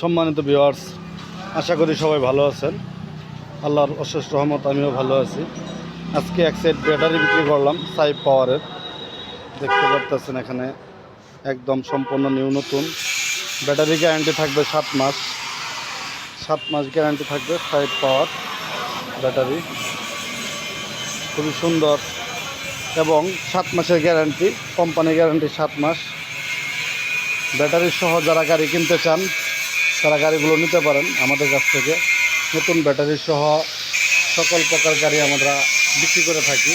সম্মানিত ভিউয়ার্স আশা করি সবাই ভালো আছেন। আল্লাহর অশেষ রহমত, আমিও ভালো আছি। আজকে এক সেট ব্যাটারি বিক্রি করলাম সাই পাওয়ারের দেখতে পারতেছেন এখানে একদম সম্পূর্ণ নিউ নতুন। ব্যাটারি গ্যারান্টি থাকবে সাত মাস। সাত মাস গ্যারান্টি থাকবে সাইড পাওয়ার ব্যাটারি খুবই সুন্দর। এবং সাত মাসের গ্যারান্টি কোম্পানি গ্যারান্টি সাত মাস। ব্যাটারি সহ যারা গাড়ি কিনতে চান তারা গাড়িগুলো নিতে পারেন আমাদের কাছ থেকে। নতুন ব্যাটারি সহ সকল প্রকার গাড়ি আমরা বিক্রি করে থাকি।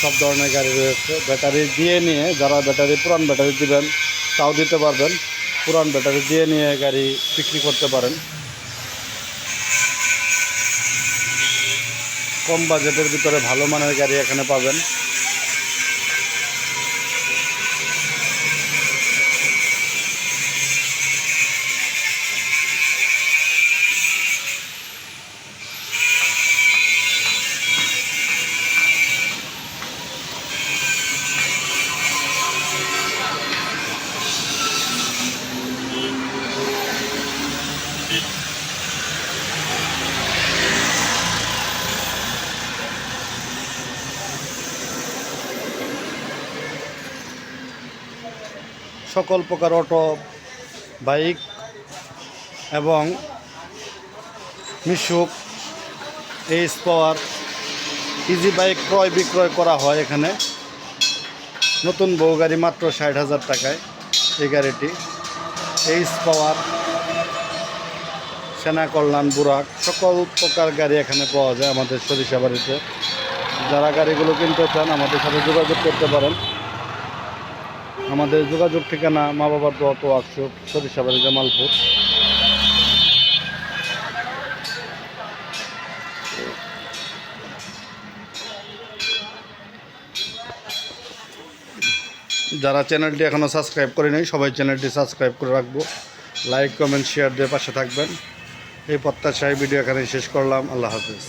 সব ধরনের গাড়ি রয়েছে। ব্যাটারি দিয়ে নিয়ে যারা ব্যাটারি, পুরান ব্যাটারি দিবেন, তাও দিতে পারবেন। পুরান ব্যাটারি দিয়ে নিয়ে গাড়ি বিক্রি করতে পারেন। কম বাজেটের ভিতরে ভালো মানের গাড়ি এখানে পাবেন। সকল প্রকার অটো, বাইক এবং মিশুক এইচ পাওয়ার ইজি বাইক ক্রয় বিক্রয় করা হয় এখানে। নতুন বউ গাড়ি মাত্র ষাট হাজার টাকায় এই গাড়িটি। এইচ পাওয়ার সেনা কল্যাণ, বুরাক, সকল প্রকার গাড়ি এখানে পাওয়া যায় আমাদের সরিষা বাড়িতে যারা গাড়িগুলো কিনতে চান আমাদের সাথে যোগাযোগ করতে পারেন। আমাদের যোগাযোগ ঠিকানা মা বাবার দোয়াত ওয়ার্কশপ সরিষাবাড়ি জামালপুর। যারা চ্যানেলটি এখনও সাবস্ক্রাইব করে নেই, সবাই চ্যানেলটি সাবস্ক্রাইব করে রাখব। লাইক, কমেন্ট শেয়ার দিয়ে পাশে থাকবেন। এই প্রত্যাশায় ভিডিও এখানে শেষ করলাম। আল্লাহ হাফিজ।